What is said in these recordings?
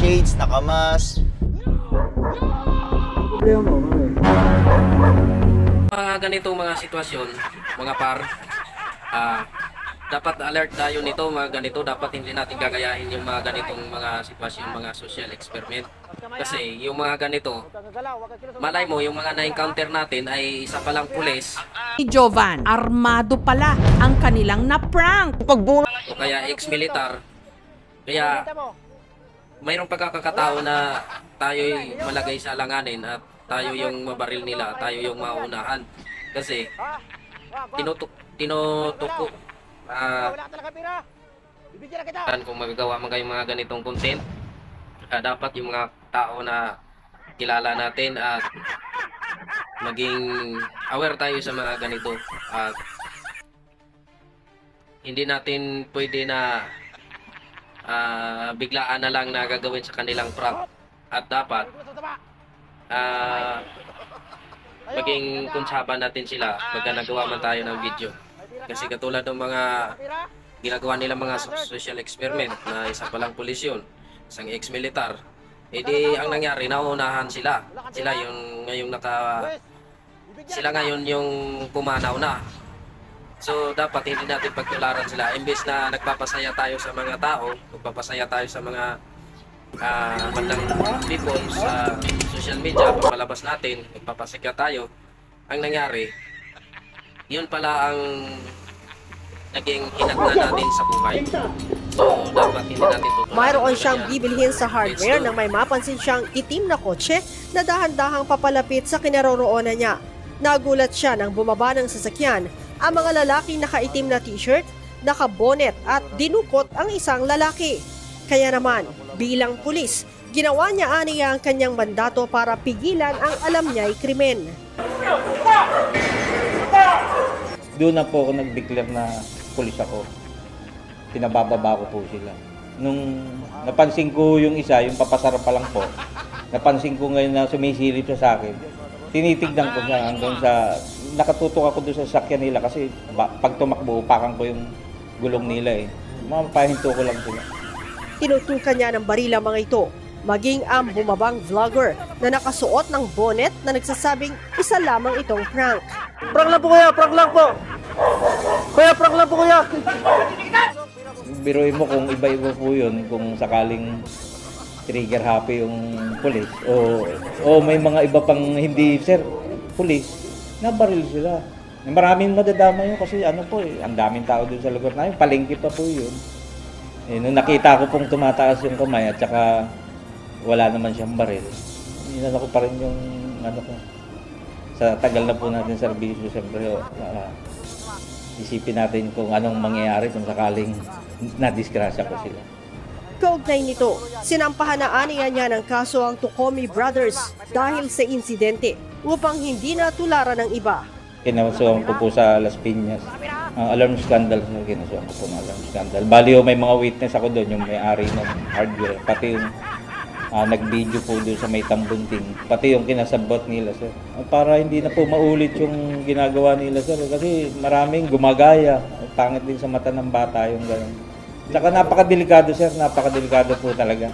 naka-shades, naka-mask. Mga ganitong mga sitwasyon, mga par, ah, dapat alert tayo nito, mga ganito, dapat hindi natin gagayahin yung mga ganitong mga sitwasyon, mga social experiment. Kasi yung mga ganito, malay mo, yung mga na-encounter natin ay isa palang pulis Ni Jovan, armado pala ang kanilang na-prank. Pagbunga o kaya ex-militar. Kaya mayroong pagkakataon na tayo'y malagay sa alanganin at tayo yung mabaril nila, tayo yung maunahan. Kasi tinutuk tinutuko ah kung magagawa man kayong mga ganitong content ah, dapat yung mga tao na kilala natin at maging aware tayo sa mga ganito at hindi natin pwede na ah, biglaan na lang na gagawin sa kanilang prank. At dapat ah, maging kunsaban natin sila pagka nagawa man tayo ng video. Kasi katulad ng mga ginagawa nila mga so- social experiment na isa palang pulis yun, isang ex-militar edi ang nangyari naunahan sila. Sila yung ngayong naka sila ngayon yung pumanaw na So dapat hindi natin pagtularan sila imbes na nagpapasaya tayo sa mga tao, nagpapasaya tayo sa mga ah bandang people sa social media, papalabas natin, nagpapasaya tayo. Ang nangyari, yun pala ang naging hinatna natin sa buhay. So dapat hindi natin tutularan. Mayroon siyang bibilhin sa hardware nang may mapansin siyang itim na kotse na dahan-dahang papalapit sa kinaroroonan niya. Nagulat siya nang bumaba ng sasakyan ang mga lalaking nakaitim na t-shirt, nakabonet at dinukot ang isang lalaki. Kaya naman, bilang pulis, ginawa niya aniya ang kanyang mandato para pigilan ang alam niya'y krimen. doon na po ako nag-declare na pulis ako. Pinabababa ko po sila. Nung napansin ko yung isa, yung papasara pa lang po, napansin ko ngayon na sumisilip siya sa akin. Tinitignan ko siya hanggang sa, nakatutok ako doon sa sakyan nila kasi ba, pag tumakbo, upakan ko yung gulong nila eh. Mapahinto ko lang sila. Tinutukan niya ng barila mga ito, maging ang bumabang vlogger na nakasuot ng bonnet na nagsasabing isa lamang itong prank. Prank lang po kuya, prank lang po. Kuya, prank lang po kuya. Biruin mo kung iba-iba po yun, kung sakaling trigger happy yung pulis o o may mga iba pang hindi sir pulis nabaril sila. Maraming madadama yun kasi ano po eh ang daming tao doon sa lugar namin palengke pa po yun. Eh, nung nakita ko pong tumataas yung kamay at saka wala naman siyang baril inano ko pa rin yung ano ko. Sa tagal na po natin serbisyo siyempre ah, isipin natin kung anong mangyayari kung sakaling nadisgrasya ko sila. Kaugnay nito, sinampahan na aniya niya ng kaso ang Tucomi Brothers dahil sa insidente upang hindi na tularan ng iba. kinasuhan ko po sa Las Piñas. Ang alarm scandal, kinasuhan ko po ng alarm scandal. Bali, oh, may mga witness ako doon, yung may-ari ng hardware. Pati yung ah, nag-video po doon sa may tambunting. Pati yung kinasabot nila, sir. Ah, Para hindi na po maulit yung ginagawa nila, sir. Kasi maraming gumagaya. Pangit din sa mata ng bata yung gano'n. Saka napakadelikado, sir. Napakadelikado po talaga.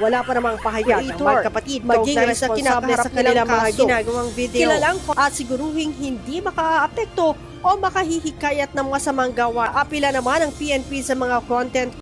Wala pa namang pahayag ng magkapatid maging sa kinakaharap kanilang mga ginagawang video. Kilalang at siguruhing hindi makaaapekto o makahihikayat ng masamang gawa. Apila naman ang PNP sa mga content